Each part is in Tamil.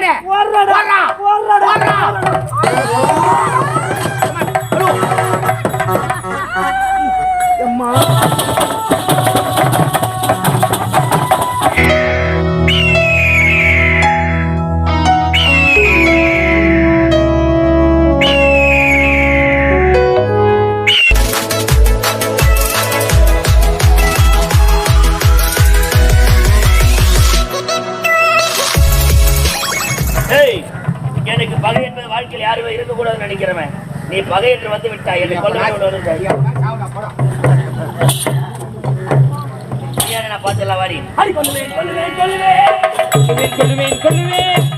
ஓடுறா. ஓடுறாடா, ஓடுறா. அம்மா பார்த்துடலாம் வாடி. அடி கொல்லுவேன் கொல்லுவேன் கொல்லுவேன்.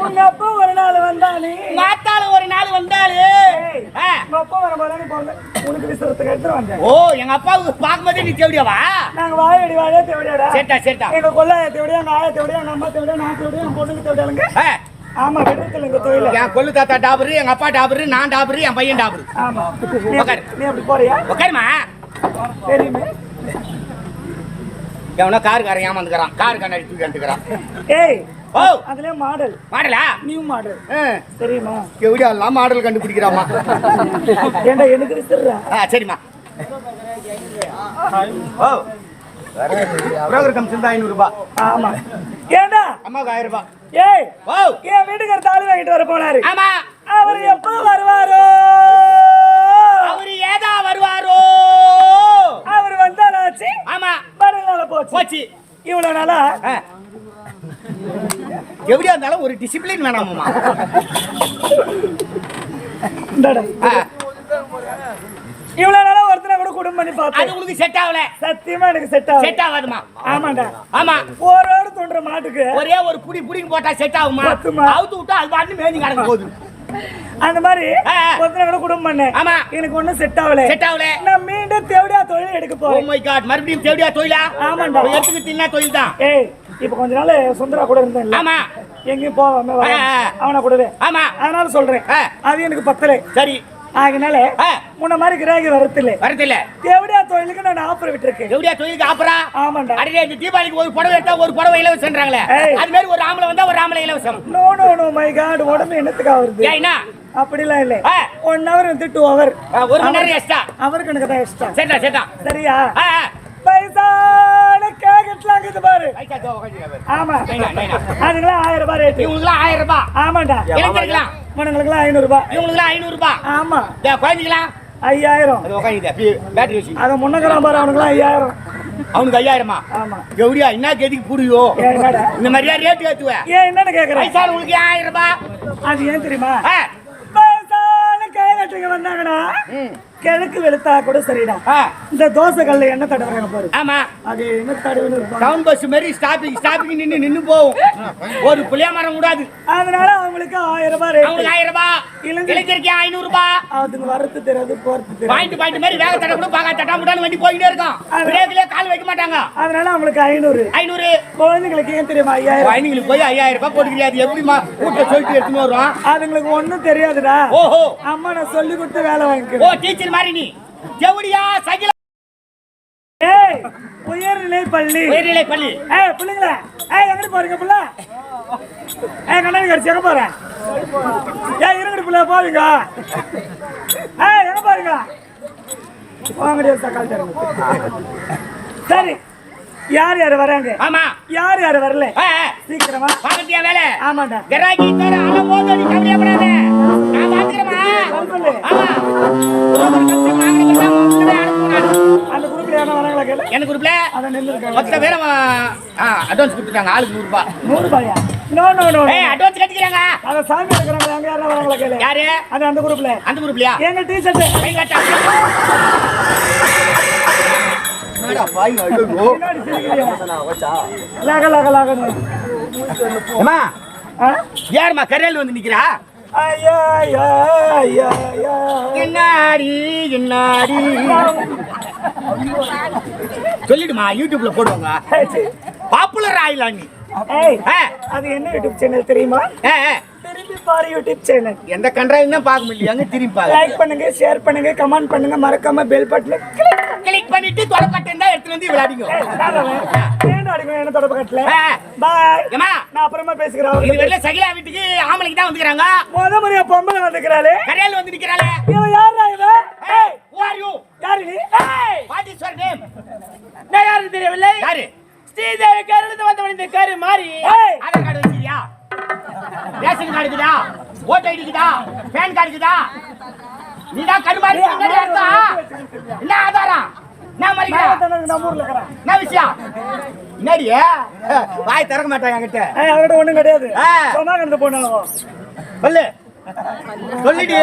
உங்க அப்பா ஒரு நாள் வந்தானே உங்க ஆத்தால ஒரு நாள் ஆ. உங்க அப்பா வரும்போது நீ போல உனக்கு விசுறதுக்கு எடுத்து வந்தேன். ஓ எங்க அப்பாவுக்கு பார்க்கும்போதே நீ தேவடியாவா? நாங்க வாயடி வாயே தேவடியாடா. சேட்டா சேட்டா. எங்க கொள்ளாய தேவடியா எங்க ஆய தேவடியா எங்க அம்மா தேவடியா நான் தேவடியா என் பொண்ணுக்கு தேவடியாளுங்க ஆமா விடுதலை எங்க தொழில. என் கொள்ளு தாத்தா டாபரு எங்க அப்பா டாபரு நான் டாபரு என் பையன் டாபரு. ஆமா. அப்படி- நீ அப்படி போறியா? உட்காருமா தெரியுமே. எவனோ காருக்காரன் ஏமாந்துக்கிறான். காரு கண்ணாடி தூக்கி வந்துக்கிறான் ஏய் ஓ! அதுலயே மாடல். மாடலா? New model. ஆ, தெரியுமா? எப்படியெல்லாம் மாடல் கண்டுபிடிக்கிறாமா? ஏண்டா எனக்கு விசிறா. ஆ சரிம்மா. ஓ. புரோக்கர் கமிஷன் தான் ஐநூறு ரூபாய் ஆமா. ஏண்டா? அம்மாவுக்கு ஆயிரம் ரூபாய் ஏய் ஓ. என் வீட்டுக்கார தாலி வாங்கிட்டு வர போனாரு. ஆமா. அவர் எப்ப வருவாரோ? அவரு ஏதா வருவாரோ? அவர் வந்தாராச்சு? ஆமா. போச்சு. போச்சு. இவ்வளவு நாளா. எப்படியா இருந்தாலும் ஒரு டிசிப்ளின். ஆ, இவ்வளவு நாளா ஒருத்தனை கூட குடும்பம் பண்ணி அது பார்த்தேன் உங்களுக்கு செட் ஆகல. சத்தியமா எனக்கு செட் ஆகும் செட் ஆகாதுமா ஆமாண்டா. ஆமா. ஓரோடு தோன்ற மாட்டுக்கு ஒரே ஒரு புடி புடிங்க போட்டா செட் ஆகுமா? அவுத்து விட்டா அது பாட்டு மேஞ்சி கிடக்க போகுது அந்த மாதிரி. ஒருத்தனை கூட குடும்பம் பண்ணேன் ஆமா. எனக்கு ஒண்ணும் செட் ஆகல. செட் ஆகல. நான் மீண்டும் தேவடியா தொழில் எடுக்க ஓ போறேன் மை காட் மறுபடியும் தேவடியா தொழிலா? ஆமாண்டா. எடுத்துக்கு தின்னா தொழில் தான் ஏய் இப்ப கொஞ்ச நாள் சுந்தரா கூட இருந்தேன் ஆமா. எங்கேயும் போவாம. அவனை கூடவே. ஆமா. அதனால சொல்றேன். அது எனக்கு பத்தலை. சரி. அதனால. முன்ன மாதிரி கிராகி வரத்தில்லை. வரதில்ல தேவடியா தொழிலுக்கு நான் ஆஃபர் விட்டுருக்கேன் தேவடியா தொழிலுக்கு ஆப்பரா ஆமாண்டா. அடடே இந்த தீபாவளிக்கு ஒரு புடவை எடுத்தா ஒரு புடவை இலவசம்ன்றாங்களே. அது மாதிரி ஒரு ஆம்பளை வந்தா ஒரு ஆம்பளை இலவசம். No no no my god உடம்பு என்னத்துக்கா வருது? ஏன்னா அப்படிலாம் இல்ல. ஒன் ஹவர் வந்து டூ ஹவர் ஒரு மணி நேரம் எக்ஸ்ட்ரா அவருக்கு எனக்கு தான் இஷ்டம் சரிடா சரிடா சரியா? கேக்கெட்லாம் இருக்குது பாரு. ஆமா. நைனா, நைனா. அதுக்கெல்லாம் ஆயிரம் ரூபாய் ரேட்டு இவங்களுக்குலாம் ஆயிரம் ரூபாய். ஆமாண்டா. இளைஞருக்கலாம் உனங்களுக்குலாம் ஐநூறு ரூபாய் இவங்களுக்குலாம் ஐநூறு ரூபாய் ஆமா. இந்த குழந்தைக்கலாம் ஐயாயிரம். அது உட்காந்து பேட்டரி வச்சு. அதை முன்னக்கிறான் பாரு அவனுக்குலாம் ஐயாயிரம். அவனுக்கு ஐயாயிரமா? ஆமா. கௌரியா என்ன கேட்டுக்கு புரியோ இந்த மாதிரியா ரேட்டு ஏத்துவ? ஏன் என்னன்னு கேக்குறேன் வயசானவங்களுக்கு ஆயிரம் ரூபாய் அது ஏன் தெரியுமா? ஆ, கிழக்கு வெளுத்தா கூட சரிடா. இந்த தோசை கல்ல என்ன தடவுறாங்க பாரு. ஆமா. அது என்ன இருப்பாங்க டவுன் பஸ் மாதிரி ஸ்டாப்பிங் ஸ்டாப்பிங் நின்னு நின்னு போகும். ஒரு புளிய மரம் கூடாது. அதனால அவங்களுக்கு ஆயிரம் ரூபாய் அவங்களுக்கு ஆயிரம் ரூபாய். இளைஞர் இளைஞருக்கு ஐநூறு ரூபாய். அதுங்க வரது தெரியாது போறது பாயிண்ட் பாயிண்ட் மாதிரி வேக தட்ட கூட பார்க்க தட்டா முட்டான்னு வண்டி போயிட்டே இருக்கும். பிரேக்லயே கால் வைக்க மாட்டாங்க. அதனால அவங்களுக்கு ஐநூறு. ஐநூறு. குழந்தைங்களுக்கு ஏன் தெரியுமா ஐயாயிரம்? குழந்தைங்களுக்கு போய் ஐயாயிரம் ரூபாய் போட்டுக்கிறியா? அது எப்படிமா வீட்டுல சொல்லிட்டு எடுத்துன்னு வரும் அதுங்களுக்கு ஒண்ணும் தெரியாதுடா. ஓஹோ. அம்மா நான் சொல்லி கொடுத்து வேலை ஓ டீச்சர் மாதிரி நீ. ஜவுடியா சகில. ஏய் உயர்நிலை பள்ளி. உயர்நிலை பள்ளி. ஏய் பிள்ளைங்களா ஏய் எங்க போறீங்க புள்ள. ஏய் கண்ணாடி கடிச்சு எங்க போறேன் ஏய் இருங்கடி புள்ள போவீங்க. ஏய் எங்க போறீங்க? வாங்கடி தருங்க சரி. யார் யார் வராங்க? ஆமா. யார் யார் வரல. சீக்கிரமா. பாக்கத்தியா வேலை. ஆமாண்டா. கிராக்கி தர அல போது நீ எனக்கு குரூப்ல மொத்த பேரும் அட்வான்ஸ் கொடுத்துட்டாங்க. ஆளுக்கு நூறு ரூபாய். நூறு ரூபாயா? நோ நோ நோ ஏய் அட்வான்ஸ் கட்டிக்கிறாங்க அத சாமி இருக்கிறாங்க அங்க யாரா வராங்களா கேளு. யாரு? அது அந்த குரூப்ல அந்த குரூப்லயா எங்க டீ-ஷர்ட் கை காட்டா. லாக லாக ஆ? யாரும்மா? கரையில் வந்து நிக்கிறா. என்னாடி என்னாடி? சொல்லிடுமா யூடியூப்ல போடுவாங்க. பாப்புலர் ஆயிலாம் நீ? அது என்ன யூடியூப் சேனல் தெரியுமா? ஆ, ஆ. திரும்பி பாரு யூடியூப் சேனல் எந்த கன்றாயும் தான் பார்க்க முடியல திரும்பி பாரு லைக் பண்ணுங்க ஷேர் பண்ணுங்க கமெண்ட் பண்ணுங்க மறக்காம பெல் பட்டன் கிளிக் பண்ணிட்டு தொலைக்கட்டன் தான் எடுத்துட்டு வந்து விளையாடிங்க. என்ன தொடர்பு கட்டல? ஆ. பாய் ஏமா நான் அப்புறமா இது பேசுகிறேன் வெளில சகிலா வீட்டுக்கு ஆம்பளைக்கு தான் வந்துக்கிறாங்க. முத முறையா பொம்பளை வந்துக்கிறாளே. கரையில் வந்து நிக்கிறாளே. இவன் யாரா இவன் ஏய் who are you? யாரு நீ? what is your name? நான் யாரும் தெரியவில்லை. யாரு? ஸ்ரீதேவி கருணத்து வந்தவன் இந்த கரு மாறி. ஏய், ஆதார் கார்டு வச்சிருக்கியா? ரேஷன் கார்டு இருக்குதா? ஓட்டு ஐடி இருக்குதா? பேன் கார்டு இருக்குதா? நீ தான் இருந்தா என்ன ஆதாரம்? என்ன விஷயம்? என்னடி? வாய் திறக்க மாட்டாங்க என்கிட்ட. ஒண்ணும் கிடையாது. ஆ. சொன்னா கண்டு போனாங்க. சொல்லு. சொல்லிடி.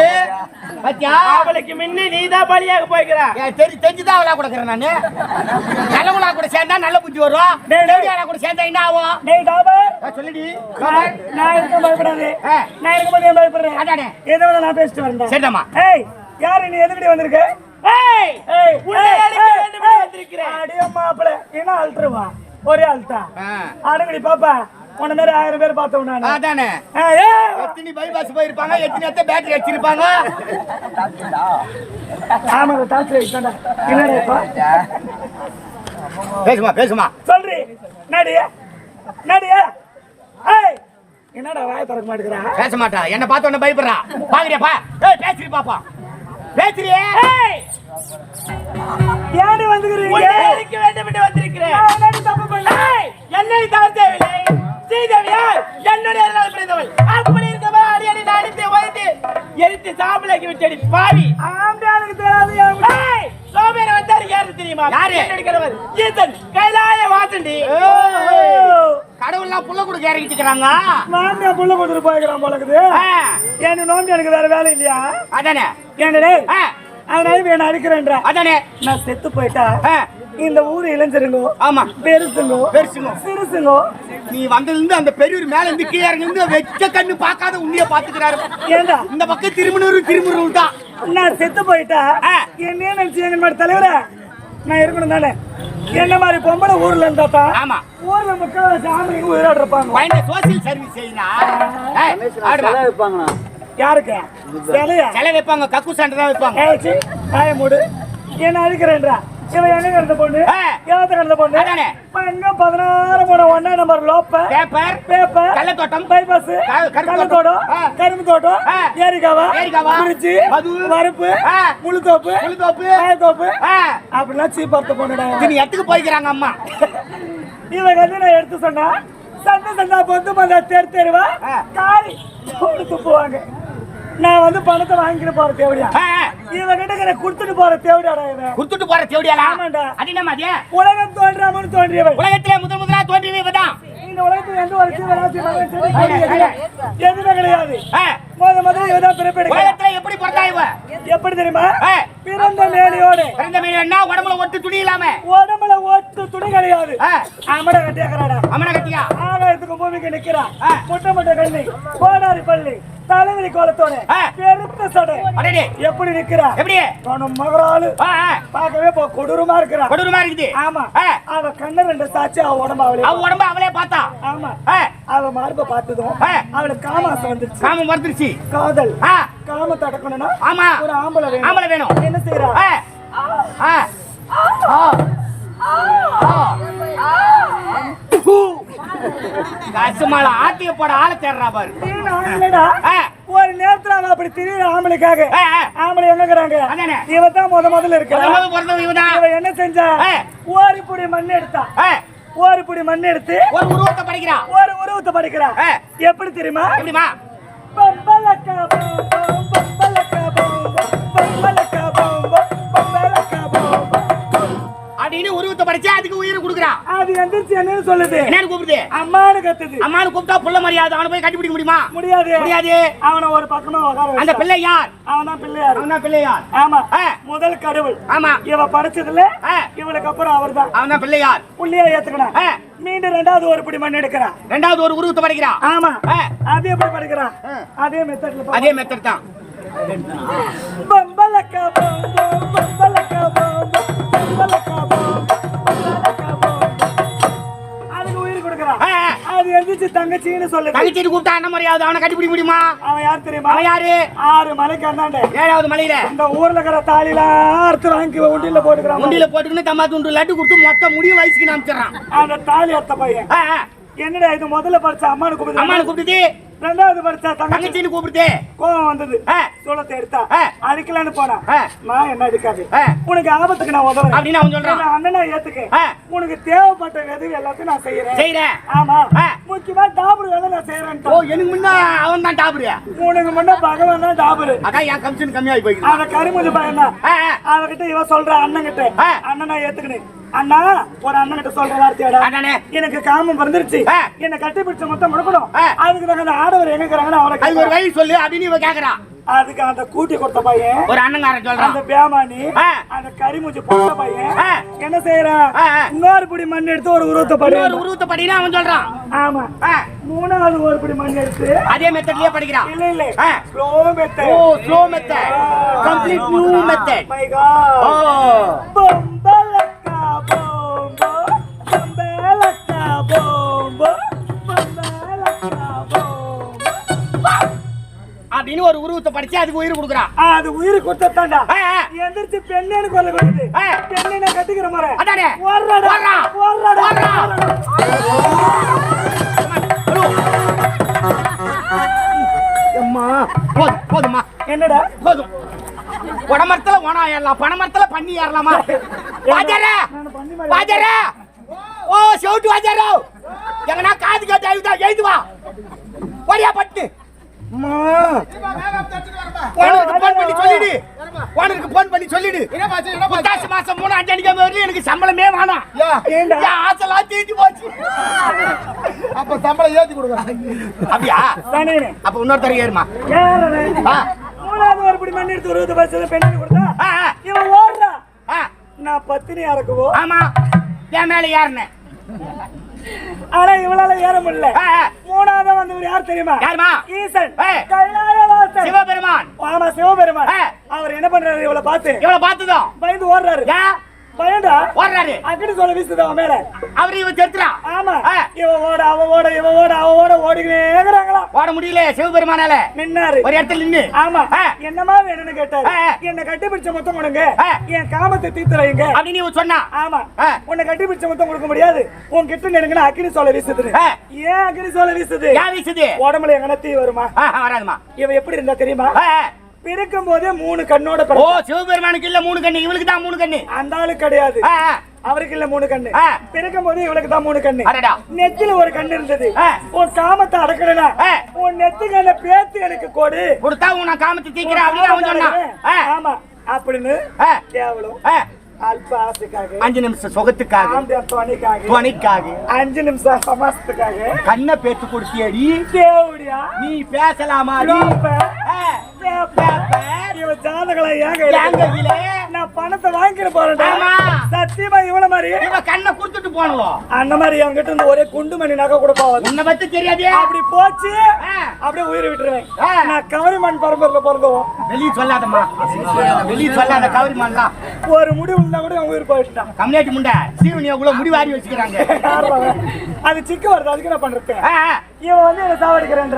பாத்தியா? அவளுக்கு முன்னே நீ தான் பலியாக போய்க்கிறா. தெரி தெரிஞ்சுதான் அவளா கொடுக்குறேன் நானு. நல்லவங்களா கூட சேர்ந்தா நல்ல புத்தி வரும். டேய், டேய். தேவடியாளா கூட சேர்ந்தா என்ன ஆகும்? டேய் டாபர். சொல்லுடி. நான் இருக்க பயப்படாது. நான் இருக்கும்போது ஏன் பயப்படுறேன். எதை விட நான் பேசிட்டு வரேன் சரிதாம்மா. ஏய் யாரு நீ எதுக்கடி வந்திருக்க? ஏய் ஏய் உன்னை அடிக்க வேண்டும். வந்திருக்கிறேன். அடியே மாப்பிள என்ன அழுத்துருவா? ஒரே அழுத்தா? ஆ. அடங்கடி பாப்பா. உன்ன மாதிரி ஆயிரம் பேர் பார்த்தவன் நான். அதானே. எத்தனை பைபாஸ் போயிருப்பாங்க? எத்தனை எத்த பேட்டரி வச்சிருப்பாங்க? ஆமா என்னடா பேசுமா பேசுமா. சொல்றி. நடி நடி ஏய்! என்னடா வாய திறக்க மாட்டேங்கிறா? பேச மாட்டா. என்ன பார்த்த உடனே பயப்படுறா. பாக்குறியாப்பா ஏய் பேசுறி பாப்பா. பேசுறியே. ஏன் வந்துக்கிறீங்க? வேண்டும் என்று வந்திருக்கிறேன். தப்பு பண்ணேன் ஏய், என்னை தவிர்த்தவில்லை ஸ்ரீதேவி யார் என்னுடைய அருளால் பிறந்தவள் அப்படி இருக்கவா? அடி அடி நான் அடித்து உதைத்து எரித்து சாம்பலாக்கி விட்டடி பாவி. ஆம்பளை எனக்கு தெரியாது சோம்பேறி வந்தாரு யாரு தெரியுமா? யாரு? என்னுடைய கணவர் ஈசன். கைலாய வாசண்டி. கடவுள்லாம் புள்ள கொடுக்க இறங்கிட்டு இருக்கிறாங்க. மாமியா புள்ள கொடுத்துட்டு போய்க்கிறான் போல இருக்குது. ஆ, எனக்கு நோம்பி எனக்கு வேற வேலை இல்லையா? அதானே? ஆ, அதனால என்ன அடிக்கிறேன்ற. அதானே? நான் செத்து போயிட்டா? இந்த ஊர் இளைஞருங்கோ ஆமா. பெருசுங்கோ பெருசுங்க. சிறுசுங்கோ. நீ வந்ததுல இருந்து அந்த பெரியவர் மேல இருந்து கீழே இறங்கி இருந்து வெச்ச கண்ணு பார்க்காத உன்னைய பாத்துக்கிறாரு ஏண்டா? இந்த பக்கம் திருமணூர் திருமுருள் தான். நான் செத்து போயிட்டா? ஆ. என்னையே நினைச்சு எங்க மாதிரி தலைவர? நான் இருக்கணும் தானே? என்ன மாதிரி பொம்பளை ஊர்ல இருந்தாத்தா? ஆமா. ஊர்ல முக்கால் ஆம்பளைங்க உயிரோடு இருப்பாங்க. பையன் சோசியல் சர்வீஸ் செய்யலாம் ஆடுமா யாருக்கு? சிலையா? சிலை வைப்பாங்க. கக்கு சண்டை தான் வைப்பாங்க. மூடு. என்ன அழுக்கிறேன்றா இவன் எங்க கிடந்த பொண்ணு? ஆ. ஏவத்த கிடந்த பொண்ணு. எங்க பதினாறு போன ஒன்னா நம்பர் லோப்ப. பேப்பர் பேப்பர் கள்ளத்தோட்டம். பைபாஸ் க- கரும்பு தோட்டம். ஏரிக்காவா. குறிச்சி. வரப்பு. முழுத்தோப்பு. முழுத்தோப்பு. காயத்தோப்பு. அப்படிலாம் சீப்பார்த்த பொண்ணுடா. இத்தனை இடத்துக்கு போய்க்கிறாங்க அம்மா? இவன் வந்து நான் எடுத்து சொன்னா சண்டை சண்டா பொந்து மந்தா தெரு தெருவா. காரி கொடுத்து போவாங்க நான் வந்து பணத்தை வாங்கிட்டு போற தேவடியா? இவன் கிட்ட கொடுத்துட்டு போற தேவடியாடா இவன்? குடுத்துட்டு போற தேவடியாலா ஆமாண்டா. அது உலகம் தோன்றாமனு தோன்றியவன். உலகத்திலே முதல் முதலா தோன்றியவே இவதான் இந்த உலகத்தில் எந்த ஒரு ஜீவராசி எதுவுமே- கிடையாது. முதல்ல இவதான் பிறப்பெடுக்க எப்படி பிறந்தா இவ? எப்படி தெரியுமா? பிறந்த மேலையோடு பிறந்த உடம்புல ஒட்டு துணி இல்லாம. உடம்புல ஒட்டு துணி கிடையாது. அமட கட்டியாக்கிறாடா அம்மன கட்டியா? ஆகாயத்துக்கு பூமிக்கு நிக்கிறா. முட்டை முட்டை கண்ணி. கோடாரி பள்ளி தலைவலி கோலத்தோட. பெருத்த சடை. எப்படி நிக்கிறா? எப்படி? மகராளு. பார்க்கவே போ கொடூரமா இருக்கிறா. கொடூரமா இருக்குது. ஆமா. அவ கண்ண ரெண்டு சாட்சி அவ உடம்பு அவளே அவ உடம்ப அவளே பார்த்தா. ஆமா. அவ மார்ப பார்த்ததும். அவளுக்கு காமாசம் வந்துருச்சு. காமம் மறுத்துருச்சு காதல். காமத்தை அடக்கணும்னா ஆமா. ஒரு ஆம்பளை வேணும். ஆம்பளை வேணும். என்ன செய்யறா? ஆ, ஆ, ஆ, பூ. கசுமால ஆட்டிய போட ஆளை தேடுறா பாரு. ஒரு நேரத்துல அவ அப்படி திடீர் ஆம்பளைக்காக. ஆம்பளை எங்கக்குறாங்க அதானே. இவ தான் முத முதல்ல இருக்கிறா முதல் முதல் பிறந்தவன் இவதான் இவ என்ன செஞ்சா? ஆ. ஒரு புடி மண் எடுத்தா. ஆ, ஒரு புடி மண் எடுத்து ஒரு உருவத்தை படிக்கிறா. ஒரு உருவத்தை படிக்கிறா. ஆ. எப்படி தெரியுமா? எப்படிமா பம்பலக்கா படிச்சு அதுக்கு உயிரை கொடுக்குறா. அது எந்திரிச்சு என்னன்னு சொல்லுது. என்னன்னு கூப்பிடுது? அம்மானு கத்துது. அம்மானு கூப்பிட்டா புள்ள மரியாதை அவனை போய் கட்டி பிடிக்க முடியுமா? முடியாது. முடியாது. அவனை ஒரு பக்கமா உட்கார அந்த. பிள்ளை யார்? அவன் தான் பிள்ளையாரு. அவன் தான் பிள்ளை யார் ஆமா. முதல் கடவுள். ஆமா. இவ படைச்சதுல. இவளுக்கு அப்புறம் அவன் தான் பிள்ளை யார் புள்ளியா ஏத்துக்கணும். மீண்டும் ரெண்டாவது ஒரு பிடி மண் எடுக்கிறான். ரெண்டாவது ஒரு உருவத்தை படிக்கிறான் ஆமா. அது எப்படி படிக்கிறான். அதே மெத்தட்ல அதே மெத்தட் தான். பம்பலக்கா பம்போ பம்பலக்கா எந்திரிச்சு தங்கச்சின்னு சொல்லுது தங்கச்சிட்டு கூப்பிட்டா என்ன மரியாதை? அவனை கட்டி பிடிக்க முடியுமா? அவன் யார் தெரியுமா? அவன் யாரு? ஆறு மலைக்கு அந்தாண்ட ஏழாவது மலையில. இந்த ஊர்ல இருக்கிற தாலில அறுத்து வாங்கி உண்டியில போட்டுக்கிறான். முண்டியில போட்டுக்கின்னு தம்மா துண்டு லட்டு கொடுத்து மொத்த முடிவு வயசுக்கு அனுப்பிச்சிடறான். அந்த தாலி அத்த பையன். என்னடா இது முதல்ல படிச்ச அம்மானு கூப்பிடுது? அம்மானு கூப்பிட்டுது ரெண்டாவது தங்கச்சி. தங்கச்சின்னு கூப்பிடுது. கோவம் வந்தது. சூளத்தை எடுத்தா. அடிக்கலான்னு போனா. நான் என்ன அடிக்காது. உனக்கு ஆபத்துக்கு நான் உதவுறேன். அப்படின்னு அவன் சொல்றான். நான் அண்ணனை ஏத்துக்க. உனக்கு தேவைப்பட்ட உதவி எல்லாத்தையும் நான் செய்யறேன் செய்யறேன் ஆமா. முக்கியமா டாபர் வேலை நான் ஓ செய்யறேன் எனக்கு முன்ன அவன் தான் டாபரு. உனக்கு முன்ன பகவான் தான் டாபர். அதான் என் கமிஷன் கம்மியாகி போயிருக்கு. அவன் கருமுஞ்சு பையன். அவகிட்ட இவ சொல்ற அண்ணன் கிட்ட. அண்ணனா ஏத்துக்கணும். அண்ணா ஒரு அண்ணன் கிட்ட சொல்ற வார்த்தையாடா. அதானே எனக்கு காமம் பிறந்துருச்சு. என்ன கட்டி பிடிச்ச மொத்தம் முடக்கணும். அதுக்கு நாங்க அந்த ஆடவர் எங்க இருக்கிறாங்கன்னு அவரை ஒரு. வழி சொல்லு அப்படின்னு இவன் கேக்குறான் அதுக்கு அந்த கூட்டி கொடுத்த பையன் ஒரு அண்ணங்காரன் அந்த சொல்றான் பேமானி ஆ. அந்த கரிமூச்சி பொட்ட பையன். என்ன செய்யறான். இன்னொரு பிடி மண் எடுத்து ஒரு உருவத்தை ஒரு படி உருவத்தை படினா அவன் சொல்றான். ஆமா. மூணாவது ஒரு பிடி மண் எடுத்து. அதே மெத்தட்லயே படிக்கிறான். இல்ல இல்ல. Slow method oh slow method complete new method my god oh. அப்படின்னு ஒரு உருவத்தை படிச்சு அதுக்கு உயிர் கொடுக்குறான் அது உயிர் கொடுத்தாண்டா. எந்திரிச்சு பெண்ணேன்னு கொல்ல கொடுக்குது ஆ. பெண்ணை கட்டிக்கிற முறை அதானே? ஓடுறாடா. ஓடுறாடா. அம்மா. போதும் போதும்மா. என்னடா? போதும். உடமரத்துல ஓனா ஏறலாம் பணமரத்துல பண்ணி ஏறலாமா? வாஜாரா பண்ணி மாதிரி வாஜாரா ஓ செவுட்டு வாஜாரோ எங்கனா காது கேட்டு அழுதா எழுது வா. ஓடியா பட்டு எனக்கு சம்பளமே வேணாம். ஆசைலாம் தீர்ந்து போச்சு. அப்ப சம்பளம் ஏத்தி கொடுக்குறேன் அப்படியா? அப்ப இன்னொருத்தர் ஏறுமா. ஏறனே ஆ. மூணாவது ஒரு பிடி மண் எடுத்து ஒரு பஸ்ஸில் பெண்ணு கொடுத்தா? இவன் ஓடுறா. நான் பத்தினி இறக்குவோ ஆமா. என் மேல ஏறினேன். ஆனா இவளால ஏற முடியல. மூணாவது வந்தவர் யார் தெரியுமா? யாருமா? ஈசன். கைலாயவாசன் சிவபெருமான். ஆமா சிவபெருமான். அவர் என்ன பண்றாரு? இவளை பார்த்து. இவ்வளவு பார்த்ததும் பயந்து ஓடுறாரு. பயந்தா? ஓடுறாரு. அக்கடி சொல்ல வீசுது மேல. அவரு இவ செத்துறான் ஆமா. ஆ. இவ ஓட அவ ஓட இவ ஓட அவ ஓட ஓடிக்கிட்டே இருக்கிறாங்களாம் ஓட முடியல சிவபெருமானால. நின்னாரு. ஒரு இடத்துல நின்னு. ஆமா. என்னமா வேணும்னு கேட்டாரு. என்ன கட்டி பிடிச்ச மொத்தம் கொடுங்க. என் காமத்தை தீர்த்து வைங்க அப்படின்னு இவ சொன்னா ஆமா. உன்னை கட்டி பிடிச்ச மொத்தம் கொடுக்க முடியாது. உன் கிட்ட நெருங்கினா அக்கினி சோலை வீசுது. ஏன் அக்கினி சோலை வீசுது? ஏன் வீசுது? உடம்புல எங்கன தீ வருமா? வராதுமா இவ எப்படி இருந்தா தெரியுமா. பிறக்கும் போதே மூணு கண்ணோட ஓ. சிவபெருமானுக்கு இல்ல மூணு கண்ணு. இவளுக்கு தான் மூணு கண்ணு. அந்த ஆளு கிடையாது. அவருக்கு இல்ல மூணு கண்ணு. பிறக்கும் போது இவளுக்கு தான் மூணு கண்ணு. நெத்தில ஒரு கண்ணு இருந்தது. உன் காமத்தை அடக்கலனா. உன் நெத்தி கண்ண பேத்து எனக்கு கொடு. கொடுத்தா உன் காமத்தை தீக்கிறேன் அப்படின்னு அவன் சொன்னான். ஆ, ஆமா. அப்படின்னு கேவலம் அஞ்சு நிமிஷம் சுகத்துக்காக துணைக்காக அஞ்சு நிமிஷம் சமாசத்துக்காக. கண்ணை பேத்து கொடுத்தியடி. தேவடியா? நீ பேசலாமா? கையில நான் பணத்தை வாங்கிட்டு போறேன் சத்தியமா இவ்வளவு மாதிரி? கண்ணை கொடுத்துட்டு போனோம். அந்த மாதிரி என்கிட்ட இருந்து ஒரே குண்டு மணி நகை கூட போவாது உன்னை பத்தி தெரியாதே. அப்படி போச்சு. அப்படியே உயிர் விட்டுருவேன். நான் கவரிமண் பரம்பரையில பிறந்தோம் வெளிய சொல்லாதம்மா. வெளிய சொல்லாத கவரி மாடலாம் ஒரு முடிவு இருந்தா கூட உயிர் போயிட்டான். கம்யூனிட்டி முண்டை. சீவனி எவ்வளவு முடி வாரி வச்சுக்கிறாங்க. அது சிக்க வருது அதுக்கு என்ன பண்றது. இவன் வந்து என்ன சாவடிக்கிறேன்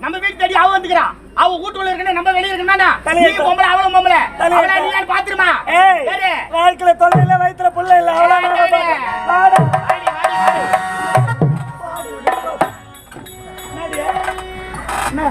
நம்ம வீட்டு தேடி அவ வந்துக்கிறான். அவ வீட்டுக்குள்ள இருக்கணும் நம்ம வெளிய இருக்கணும் தலையை நீ பொம்பளை அவளும் பொம்பளை. அவளை நீ யார் பாத்துருமா ஏய். வாழ்க்கையில தொல்லை இல்ல வயித்துல புள்ள இல்ல. வாடா. என்ன?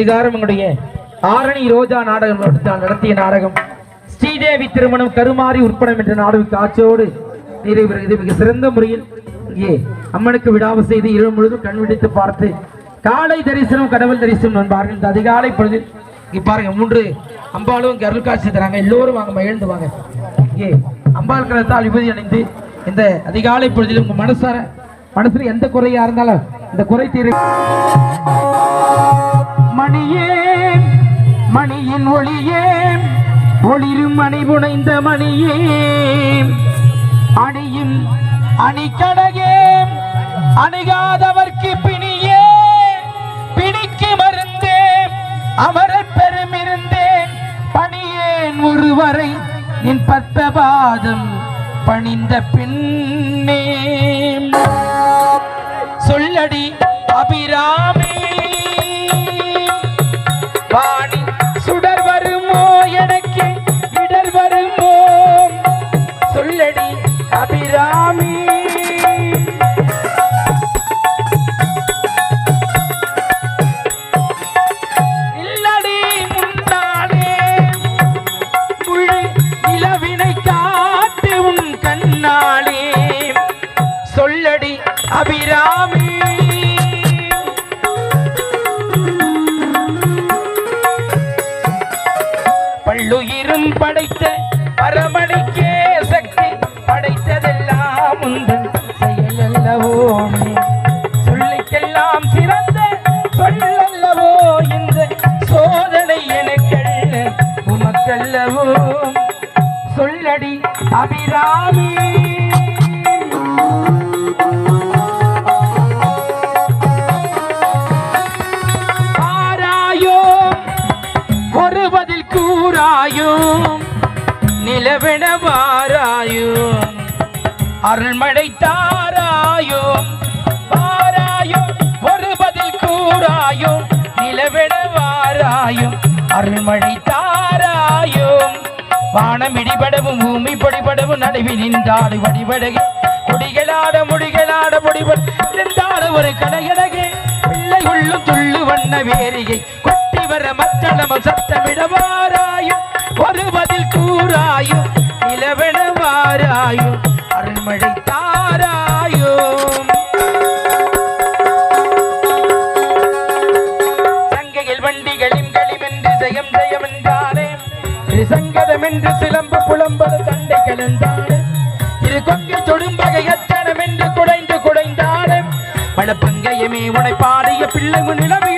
இதுகாரம் எங்களுடைய ஆரணி ரோஜா நாடகம் நடத்திய நாடகம். ஸ்ரீதேவி திருமணம் கருமாரி உற்படம் என்ற நாடக காட்சியோடு நிறைவேறுகிறது மிக சிறந்த முறையில் இங்கே அம்மனுக்கு விடாம செய்து இரவு முழுதும் கண் விழித்து பார்த்து காலை தரிசனம் கடவுள் தரிசனம் என்பார்கள். இந்த அதிகாலை பொழுதில் இங்கே பாருங்க மூன்று அம்பாலும் இங்கே அருள் காட்சி தராங்க. எல்லோரும் வாங்க மகிழ்ந்து வாங்க. இங்கே அம்பாள் கலத்தால் விபதி அணிந்து இந்த அதிகாலை பொழுதிலும் உங்க மனசார மனசுல எந்த குறையா இருந்தாலும் இந்த குறை தீர்வு மணியே மணியின் ஒளியே ஒளிரும் மணி புனைந்த மணியே அணியும் அணிக்கடகே அணுகாதவர்க்கு பிணியே பிணிக்கு மருந்தே அமரர் பெருமிருந்தேன். பணியேன் ஒருவரை நின் பத்தபாதம் பணிந்த பின்னே சொல்லடி அபிராமி அபிராமி ஆராயோ ஒரு பதில் கூறாயோ நிலவென வாராயோ அருள்மழை தாராயோ வாராயோ ஒரு பதில் கூறாயும் நிலவென வாராயோ அருள்மழை வானம் இடிபடவும் பூமி பொடிபடவும் நடுவி நின்றாடு வடிபடகு கொடிகளாட முடிகளாட முடிபட நின்றாட ஒரு கடையடகு பிள்ளை உள்ளும் துள்ளு வண்ண வேரிகை. கொட்டி வர மத்தளமும் சத்தமிடவாராயும். ஒரு பதில் கூறாயும் நிலவெனவாராயும் அருள்மழை தாராயும். இரு கொங்கை தொடும்பகை எத்தனம் என்று குடைந்து குடைந்தாலும் பல பங்கையுமே உனை பாடிய பிள்ளை நிலவே